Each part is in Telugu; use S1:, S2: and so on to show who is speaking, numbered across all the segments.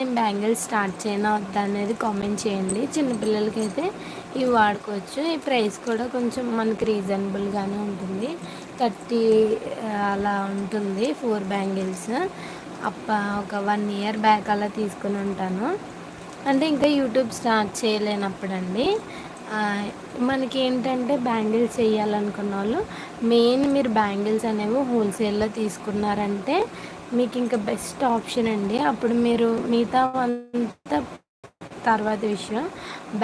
S1: నేను బ్యాంగిల్స్ స్టార్ట్ చేయనా వద్దా అనేది కామెంట్ చేయండి. చిన్నపిల్లలకి అయితే ఇవి వాడుకోవచ్చు. ఈ ప్రైస్ కూడా కొంచెం మనకి రీజనబుల్గానే ఉంటుంది. థర్టీ అలా ఉంటుంది ఫోర్ బ్యాంగిల్స్. అప్ప ఒక వన్ ఇయర్ బ్యాక్ అలా తీసుకుని ఉంటాను. అంటే ఇంకా యూట్యూబ్ స్టార్ట్ చేయలేనప్పుడండి. మనకి ఏంటంటే బ్యాంగిల్స్ వేయాలనుకున్న వాళ్ళు మెయిన్ మీరు బ్యాంగిల్స్ అనేవి హోల్సేల్లో తీసుకున్నారంటే మీకు ఇంకా బెస్ట్ ఆప్షన్ అండి. అప్పుడు మీరు మిగతా అంతా తర్వాత విషయం.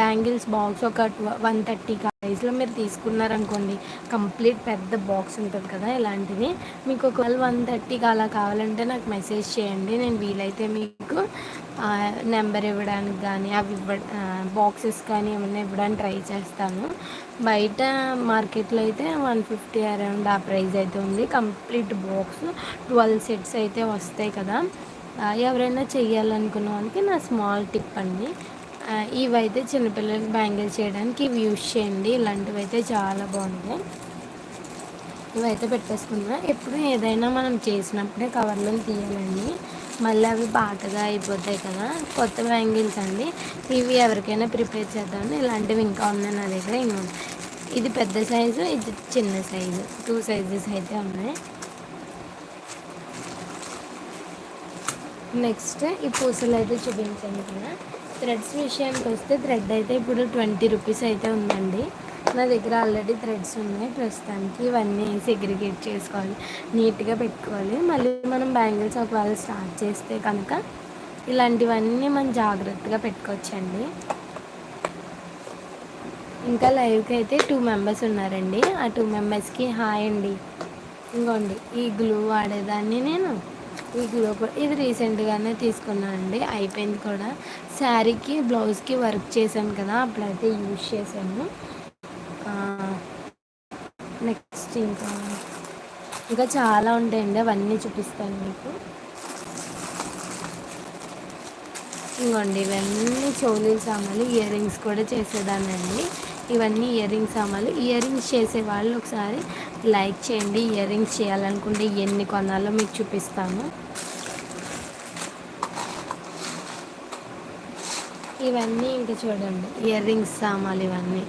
S1: బ్యాంగిల్స్ బాక్స్ ఒక వన్ థర్టీ ప్రైస్లో మీరు తీసుకున్నారనుకోండి. కంప్లీట్ పెద్ద బాక్స్ ఉంటుంది కదా ఇలాంటిది. మీకు ఒకవేళ వన్ థర్టీకి అలా కావాలంటే నాకు మెసేజ్ చేయండి. నేను వీలైతే మీకు నెంబర్ ఇవ్వడానికి కానీ అవి ఇవ్వ బాక్సెస్ కానీ ఏమైనా ఇవ్వడానికి ట్రై చేస్తాను. బయట మార్కెట్లో అయితే వన్ ఫిఫ్టీ అరౌండ్ ఆ ప్రైస్ అయితే ఉంది. కంప్లీట్ బాక్స్ ట్వెల్వ్ సెట్స్ అయితే వస్తాయి కదా. ఎవరైనా చెయ్యాలనుకున్న వాళ్ళకి నా స్మాల్ టిప్ అండి. ఇవైతే చిన్నపిల్లలకి బ్యాంగిల్ చేయడానికి ఇవి యూజ్ చేయండి. ఇలాంటివి అయితే చాలా బాగుంటాయి. ఇవైతే పెట్టేసుకున్నా ఎప్పుడు ఏదైనా మనం చేసినప్పుడే కవర్లో తీయాలండి. మళ్ళీ అవి పాతగా అయిపోతాయి కదా. కొత్త బ్యాంగిల్స్ అండి. ఇవి ఎవరికైనా ప్రిపేర్ చేద్దామని ఇలాంటివి ఇంకా ఉన్నాయి నా దగ్గర. ఇంకా ఇది పెద్ద సైజు ఇది చిన్న సైజు. టూ సైజెస్ అయితే ఉన్నాయి. నెక్స్ట్ ఈ పూసలు అయితే చూపించండి కదా. థ్రెడ్స్ విషయానికి వస్తే థ్రెడ్ అయితే ఇప్పుడు ట్వంటీ రూపీస్ అయితే ఉందండి. నా దగ్గర ఆల్రెడీ థ్రెడ్స్ ఉన్నాయి. ప్రస్తుతానికి ఇవన్నీ సెగ్రిగేట్ చేసుకోవాలి. నీట్గా పెట్టుకోవాలి. మళ్ళీ మనం బ్యాంగిల్స్ ఒకవేళ స్టార్ట్ చేస్తే కనుక ఇలాంటివన్నీ మనం జాగ్రత్తగా పెట్టుకోవచ్చండి. ఇంకా లైవ్కి అయితే టూ మెంబర్స్ ఉన్నారండి. ఆ టూ మెంబర్స్కి హాయ్ అండి. ఇంకోండి ఈ గ్లూ వాడేదాన్ని నేను. ఈ గ్లో ఇది రీసెంట్గానే తీసుకున్నాను అండి. అయిపోయింది కూడా. శారీకి బ్లౌజ్కి వర్క్ చేశాను కదా అప్పుడైతే యూజ్ చేశాను. నెక్స్ట్ ఇంకా ఇంకా చాలా ఉంటాయండి. అవన్నీ చూపిస్తాను మీకు. ఇంకోండి ఇవన్నీ చోలీ సామాన్లు ఇయర్ రింగ్స్ కూడా చేసేదానండి ఇవన్నీ ఇయర్ రింగ్స్ సామాన్లు ఇయర్ రింగ్స్ చేసే వాళ్ళు ఒకసారి లైక్ చేయండి. ఇయర్ రింగ్స్ చేయాలనుకుంటే ఎన్ని కొనాలో మీకు చూపిస్తాను. ఇవన్నీ ఇంకా చూడండి. ఇయర్ రింగ్స్ సామాన్లు ఇవన్నీ.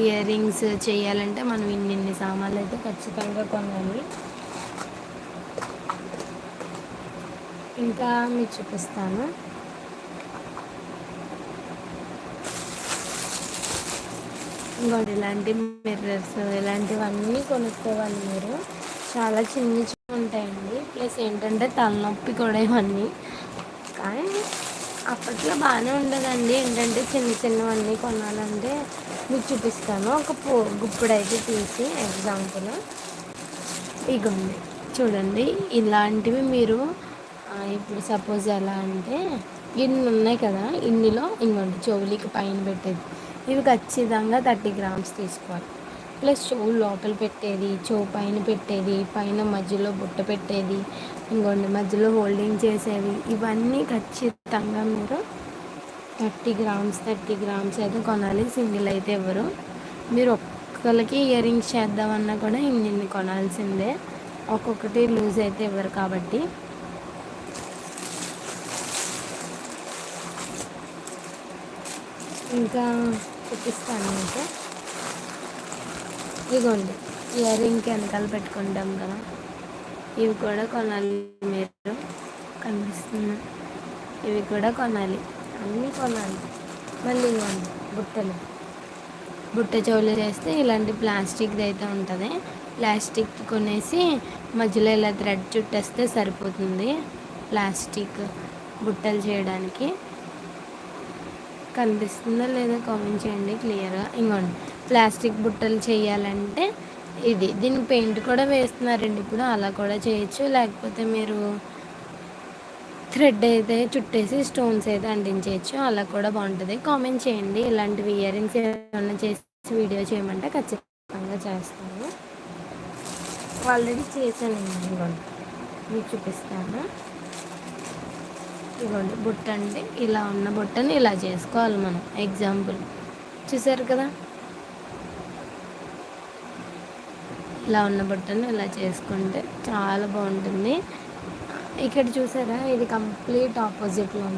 S1: ఇయర్ రింగ్స్ చేయాలంటే మనం ఇన్ని ఇన్ని సామాన్లు అయితే ఖచ్చితంగా కొనాలి. ఇంకా మీకు చూపిస్తాను. ఇంకోటి ఇలాంటి మిర్రర్స్ ఇలాంటివన్నీ కొనుక్కోవాలి మీరు. చాలా చిన్న చిన్న ఉంటాయండి. ప్లస్ ఏంటంటే తలనొప్పి కూడా ఇవన్నీ. కానీ అప్పట్లో బాగానే ఉండదండి. ఏంటంటే చిన్న చిన్నవన్నీ కొనాలంటే మీకు చూపిస్తాను. ఒక పో గుప్పుడైతే తీసి ఎగ్జాంపుల్ ఇగోండి చూడండి. ఇలాంటివి మీరు ఇప్పుడు సపోజ్ ఎలా అంటే ఇన్ని ఉన్నాయి కదా. ఇన్నిలో ఇంకోండి చెవులికి పైన పెట్టేది. ఇవి ఖచ్చితంగా థర్టీ గ్రామ్స్ తీసుకోవాలి. ప్లస్ చెవు లోపల పెట్టేది చెవు పైన పెట్టేది పైన మధ్యలో బుట్ట పెట్టేది ఇంకోండి మధ్యలో హోల్డింగ్ చేసేవి ఇవన్నీ ఖచ్చితంగా మీరు థర్టీ గ్రామ్స్ థర్టీ గ్రామ్స్ అయితే కొనాలి. సింగిల్ అయితే ఎవరు? మీరు ఒక్కరికి ఇయర్ రింగ్స్ చేద్దామన్నా కూడా ఇన్ని కొనాల్సిందే. ఒక్కొక్కటి లూజ్ అయితే ఇవ్వరు కాబట్టి. ఇంకా చూపిస్తాను మీకు. ఇదిగోండి ఇయర్ రింగ్కి వెనకాల పెట్టుకుంటాం కదా. ఇవి కూడా కొనాలి మీరు. కనిపిస్తుంది? ఇవి కూడా కొనాలి. అన్నీ కొనాలి. మళ్ళీ ఇవ్వండి బుట్టలు. బుట్ట చెవులు చేస్తే ఇలాంటి ప్లాస్టిక్ది అయితే ఉంటుంది. ప్లాస్టిక్ కొనేసి మధ్యలో ఇలా థ్రెడ్ చుట్టేస్తే సరిపోతుంది ప్లాస్టిక్ బుట్టలు చేయడానికి. కనిపిస్తుందా లేదా కామెంట్ చేయండి క్లియర్గా. ఇంకోండి ప్లాస్టిక్ బుట్టలు చేయాలంటే ఇది. దీనికి పెయింట్ కూడా వేస్తున్నారండి. ఇప్పుడు అలా కూడా చేయొచ్చు. లేకపోతే మీరు థ్రెడ్ అయితే చుట్టేసి స్టోన్స్ అయితే అంటించేయచ్చు. అలా కూడా బాగుంటుంది. కామెంట్ చేయండి. ఇలాంటివి ఇయర్ రింగ్స్ ఏమైనా చేసి వీడియో చేయమంటే ఖచ్చితంగా చేస్తాను. ఆల్రెడీ చేశాను ఇంకోండి మీకు చూపిస్తాను. ఇవ్వండి. బుట్ట అంటే ఇలా ఉన్న బుట్టని ఇలా చేసుకోవాలి మనం. ఎగ్జాంపుల్ చూసారు కదా? ఇలా ఉన్న బుట్టను ఇలా చేసుకుంటే చాలా బాగుంటుంది. ఇక్కడ చూసారా? ఇది కంప్లీట్ ఆపోజిట్లో ఉంది.